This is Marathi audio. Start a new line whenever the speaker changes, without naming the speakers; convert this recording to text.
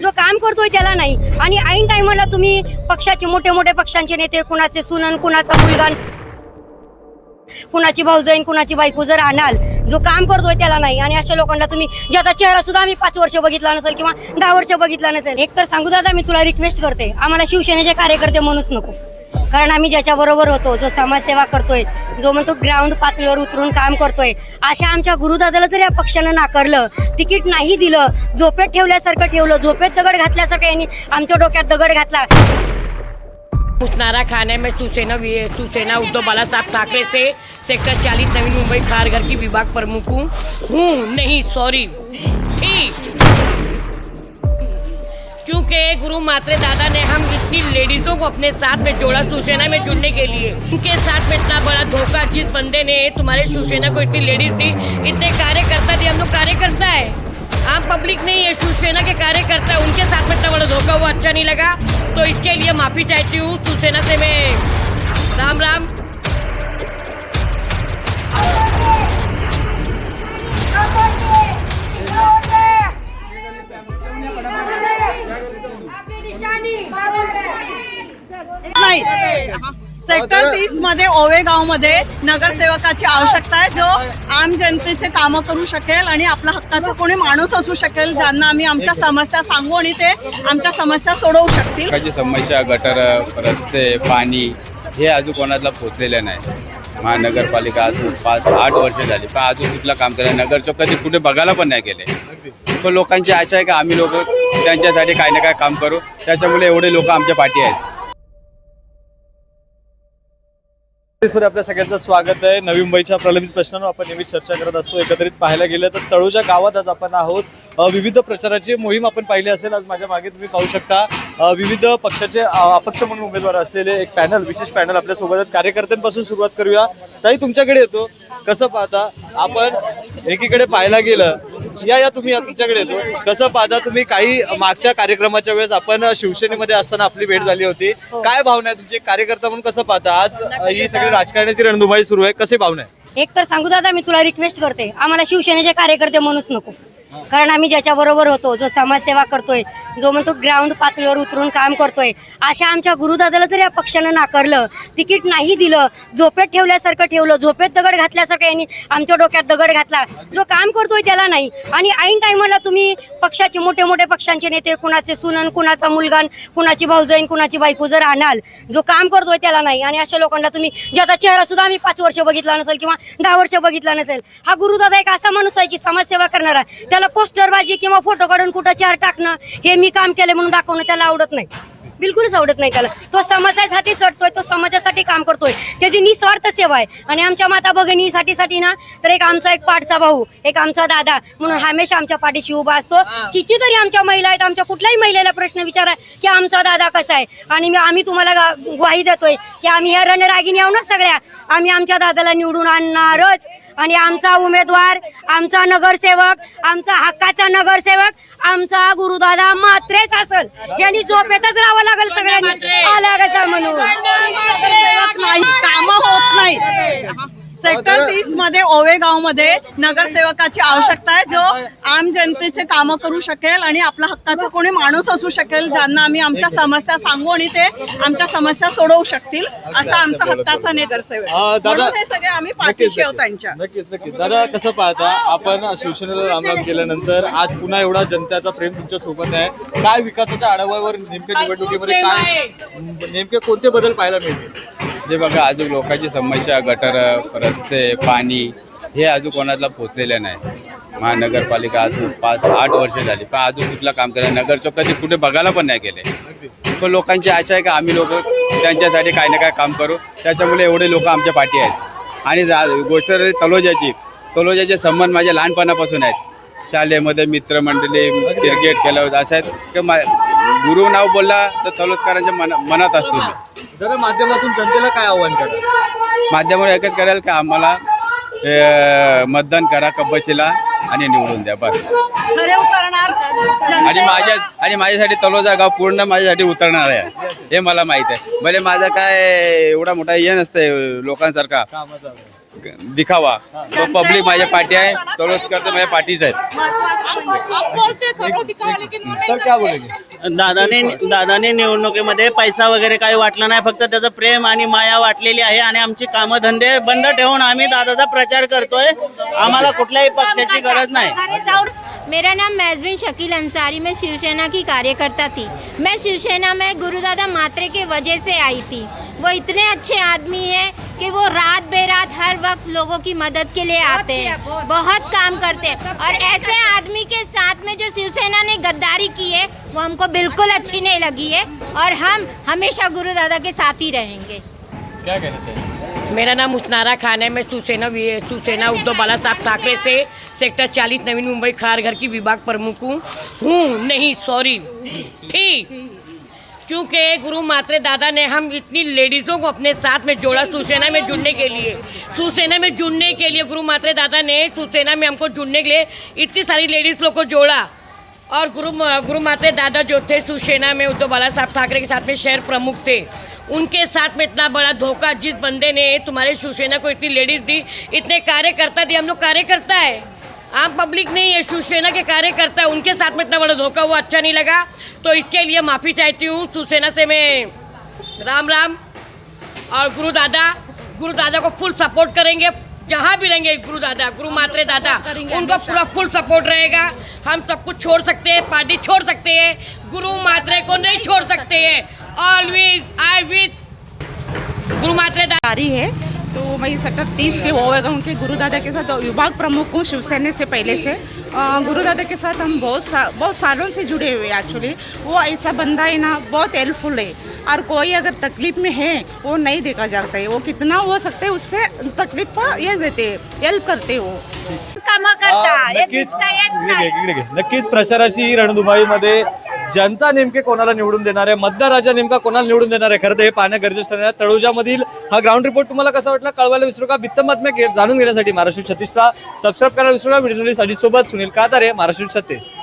जो काम करतोय त्याला नाही. आणि ऐन टायमाला तुम्ही पक्षाचे मोठे मोठे पक्षांचे नेते कुणाचे सुनन कुणाचा मुलगा कुणाची भाऊजाईन कुणाची बायको जर आणाल जो काम करतोय त्याला नाही. आणि अशा लोकांना तुम्ही ज्याचा चेहरा सुद्धा आम्ही पाच वर्ष बघितला नसेल किंवा दहा वर्ष बघितला नसेल. एक तर सांगू दादा मी तुला रिक्वेस्ट करते. आम्हाला शिवसेनेचे कार्यकर्ते म्हणूच नको. कारण आम्ही ज्याच्याबरोबर होतो जो समाजसेवा करतोय जो म्हणतो ग्राउंड पातळीवर उतरून काम करतोय अशा आमच्या गुरुदादाला जर या पक्षानं नाकारलं तिकीट नाही दिलं झोपेत ठेवल्यासारखं ठेवलं झोपेत दगड घातल्यासारखं यांनी आमच्या डोक्यात दगड घातला.
उस नारा खाने में शिवसेना वि- शिवसेना उद्धव बाला साहब ठाकरे से सेक्टर चालीस नवीन मुंबई खारघर की विभाग प्रमुख हूँ. हूँ नहीं सॉरी ठीक. क्योंकि गुरु मात्रे दादा ने हम इतनी लेडीजों को अपने साथ में जोड़ा शिवसेना में जुड़ने के लिए। उनके साथ में इतना बड़ा धोखा जिस बंदे ने तुम्हारे शिवसेना को इतनी लेडीज़ दी, इतने कार्यकर्ता दिए हम लोग कार्यकर्ता है। आम पब्लिक नहीं है शिवसेना के कार्यकर्ता उनके साथ में इतना बड़ा धोखा हुआ अच्छा नहीं लगा। तो इसके लिए माफ़ी चाहती हूँ शिवसेना से मैं। राम राम।
सेक्टर तीसमध्ये ओवेगावमध्ये नगरसेवकाची आवश्यकता आहे जो आम जनतेचे काम करू शकेल आणि आपला हक्काचा कोणी माणूस असू शकेल ज्यांना आम्ही आमच्या समस्या सांगू आणि ते आमच्या समस्या सोडवू शकतील.
लोकांची समस्या गटर रस्ते पाणी हे अजून कोणाला पोचलेलं नाही. महानगरपालिका अजून पाच आठ वर्ष झाली पण अजून कुठलं काम केलं नगरचं कधी कुठे बघायला पण नाही गेले. पण लोकांची आशा आहे की आम्ही लोक त्यांच्यासाठी काही ना काय काम करू त्याच्यामुळे एवढे लोक आमच्या पाठी आहेत.
मध्ये आपल्या सगळ्यांचं स्वागत आहे. नवी मुंबईच्या प्रलंबित प्रश्नांवर आपण नेहमी चर्चा करत असतो. एकत्रित पाहायला गेलं तर तळोजा गावात आज आपण आहोत. विविध प्रचाराची मोहीम आपण पाहिली असेल. आज माझ्या मागे तुम्ही पाहू शकता. विविध पक्षाचे अपक्ष म्हणून उमेदवार असलेले एक पॅनल विशेष पॅनल आपल्यासोबत आहेत कार्यकर्त्यांपासून सुरुवात करूया. ताई तुमच्याकडे येतो. कसं पाहता? आपण एकीकडे पाहायला गेलं या या तुम्ही तुमच्याकडे येतो. कसं पाहता तुम्ही काही मागच्या कार्यक्रमाच्या वेळेस आपण शिवसेनेमध्ये असताना आपली भेट झाली होती. काय भावना आहे तुमची? कार्यकर्ता म्हणून कसं पाहता? आज ही सगळी राजकारणाची रणधुमाळी सुरू आहे. कसे भावना आहे?
एक तर सांगू दादा मी तुला रिक्वेस्ट करते. आम्हाला शिवसेनेचे कार्यकर्ते म्हणूच नको. कारण आम्ही ज्याच्याबरोबर होतो जो समाजसेवा करतोय जो म्हणतो ग्राउंड पातळीवर उतरून काम करतोय अशा आमच्या गुरुदादाला जर या पक्षानं नाकारलं तिकीट नाही दिलं झोपेत ठेवल्यासारखं ठेवलं झोपेत दगड घातल्यासारखं यांनी आमच्या डोक्यात दगड घातला जो काम करतोय त्याला नाही. आणि ऐन टायमाला तुम्ही पक्षाचे मोठे मोठे पक्षांचे नेते कुणाचे सुनन कुणाचा मुलगा कुणाची भाऊजाईन कुणाची बायको जर आणाल जो काम करतोय त्याला नाही. आणि अशा लोकांना तुम्ही ज्याचा चेहरा सुद्धा आम्ही पाच वर्ष बघितला नसेल किंवा दहा वर्ष बघितला नसेल हा गुरुदादा एक असा माणूस आहे की समाजसेवा करणारा त्याला पोस्टरबाजी किंवा फोटो काढून कुठं चार टाकणं हे मी काम केलं म्हणून दाखवणं त्याला आवडत नाही. बिलकुलच आवडत नाही त्याला. तो समाजासाठी चढतोय तो समाजासाठी काम करतोय. त्याची निस्वार्थ सेवा आहे. आणि आमच्या माता भगिनीसाठी साठी ना तर एक आमचा एक पाठचा भाऊ एक आमचा दादा म्हणून हमेशा आमच्या पाठीशी उभा असतो. कितीतरी आमच्या महिला आहेत आमच्या कुठल्याही महिलेला प्रश्न विचारा की आमचा दादा कसा आहे. आणि आम्ही तुम्हाला ग्वाही देतोय की आम्ही ह्या रणरागिनी आहो ना सगळ्या. आम्ही आमच्या दादाला निवडून आणणारच. आणि आमचा उमेदवार आमचा नगरसेवक आमचा हक्काचा नगरसेवक आमचा गुरुदादा मात्रेच असल. यांनी झोपेतच राहावं लागेल सगळ्यांनी. कसा म्हणून.
कामं होत नाही. सेक्टर तीसमध्ये ओवे गावमध्ये नगरसेवकाची आवश्यकता आहे जो आम जनतेचे कामं करू शकेल आणि आपला हक्काचा कोणी माणूस असू शकेल ज्यांना आम्ही आमच्या समस्या सांगू आणि ते आमच्या समस्या सोडवू शकतील असा आमचा हक्काचा नगरसेवक. म्हणून हे सगळे आम्ही पाठीशी आहोत त्यांच्या.
नक्कीच नक्कीच. दादा कसं पाहता आपण शिवसेनेला रामराम केल्यानंतर आज पुन्हा एवढा जनतेचा प्रेम तुमच्यासोबत आहे. काय विकासाच्या आढाव्यावर नेमक्या निवडणुकीमध्ये काय नेमके कोणते बदल पाहायला मिळतील?
जे बघा अजून लोकांची समस्या गटर रस्ते पाणी हे अजून कोणाला पोचलेलं नाही. महानगरपालिका अजून पाच आठ वर्ष झाली. पण अजून कुठलं काम केलं नगरचं कधी कुठे बघायला पण नाही गेले. पण लोकांची आशा आहे की आम्ही लोक त्यांच्यासाठी काही ना काय काम करू. त्याच्यामुळे एवढे लोक आमच्या पाठी आहेत. आणि रा- गोष्ट तलोजाची. तलोजाचे संबंध माझ्या लहानपणापासून आहेत. शाळेमध्ये मित्रमंडळी क्रिकेट खेळत होतं असं आहेत की मा गुरु नाव बोलला तर तलोजकरांच्या मना मनात असतो मी
दादा माध्यमातून जनतेला काय आव्हान करा?
माध्यमावर एकच कराल की आम्हाला मतदान करा कब्बशीला आणि निवडून द्या बस.
खरे उतरणार
आणि माझ्या आणि माझ्यासाठी तलोजा गाव पूर्ण माझ्यासाठी उतरणार आहे. हे मला माहीत आहे. म्हणजे माझा काय एवढा मोठा हे नसतंय लोकांसारखा. दिखावा. तो पब्लिक माझ्या पाठी आहे. तळोजकर माझ्या पाठीच आहेत
सर क्या बोलेंगे?
दादाने दादाने निवडणुकीमध्ये पैसा वगैरे काही वाटला नाही फक्त त्याचं प्रेम आणि माया वाटलेली आहे आणि आमची कामं धंदे बंद ठेवून आम्ही दादाचा प्रचार करतोय. आम्हाला कुठल्याही पक्षाची गरज नाही.
मेरा नाम मैजबिन शकील अंसारी मैं शिवसेना की कार्यकर्ता थी। मैं शिवसेना में गुरुदादा मात्रे के वजह से आई थी। वो इतने अच्छे आदमी हैं कि वो रात बेरात हर वक्त लोगों की मदद के लिए आते हैं। बहुत काम करते हैं। और ऐसे आदमी के साथ में जो शिवसेना ने गद्दारी की है वो हमको बिल्कुल अच्छी। नहीं लगी है। और हम हमेशा गुरु दादा के साथ ही रहेंगे।
क्या कहना चाहिए
मेरा नाम उसनारा खान है। मैं शिवसेना वि- शिवसेना उद्धव बाला साहब ठाकरे से सेक्टर 40 नवीन मुंबई खारघर की विभाग प्रमुख हूँ। हूँ नहीं सॉरी। थी। क्योंकि गुरु मात्रे दादा ने हम इतनी लेडीज़ों को अपने साथ में जोड़ा शिवसेना में जुड़ने के लिए। शिवसेना में जुड़ने के लिए गुरु मात्रे दादा ने शिवसेना में हमको जुड़ने के लिए इतनी सारी लेडीज़ लोग को जोड़ा। और गुरु गुरु मात्रे दादा जो थे शिवसेना में, उद्धव बाला साहब ठाकरे के साथ में शहर प्रमुख थे। उनके साथ में इतना बड़ा धोखा जिस बंदे ने तुम्हारे शिवसेना को इतनी लेडीज़ दी, इतने कार्यकर्ता दिए, हम लोग कार्यकर्ता है। आम पब्लिक नहीं है शिवसेना के कार्यकर्ता है उनके साथ में इतना बड़ा धोखा हुआ अच्छा नहीं लगा। तो इसके लिए माफ़ी चाहती हूँ शिवसेना से मैं राम राम और गुरु दादा गुरु दादा को फुल सपोर्ट करेंगे जहाँ भी रहेंगे गुरु दादा गुरु मात्रे दादा उनका पूरा फुल सपोर्ट रहेगा। हम सब कुछ छोड़ सकते हैं पार्टी छोड़ सकते हैं गुरु मात्रे को नहीं छोड़ सकते हैं। ऑलवेज आई विथ गुरु मात्रे दादा
है। तो मैं सेक्टर तीस के ओवेगा उनके गुरुदादा के साथ विभाग प्रमुख हूँ शिवसेना से पहले से। अ, गुरुदादा के साथ हम बहुत सा बहुत सालों से जुड़े हुए हैं एक्चुअली वो ऐसा बंदा है ना बहुत हेल्पफुल है। और कोई अगर तकलीफ़ में है वो नहीं देखा जाता है। वो कितना हो सकता है उससे तकलीफ़ पर ये देते हेल्प करते हैं वो।
कामं
करता नक्कीच. नक्कीच प्रचाराची रणधुमाळीमध्ये जनता नेमके कोणाला निवडून देणार आहे? मतदार राजा नेमका कोणाला निवडून देणार आहे? खरं तर हे पाहणं गरजेचं ठरणार आहे. तळोजामधील हा ग्राउंड रिपोर्ट तुम्हाला कसा वाटला? कळवायला विसरू का? वित्त बातम्या जाणून घेण्यासाठी महाराष्ट्र छत्तीसला सबस्क्राईब करायला विसरू का? व्हिडिओ सोबत सुनील कातारे महाराष्ट्र छत्तीस.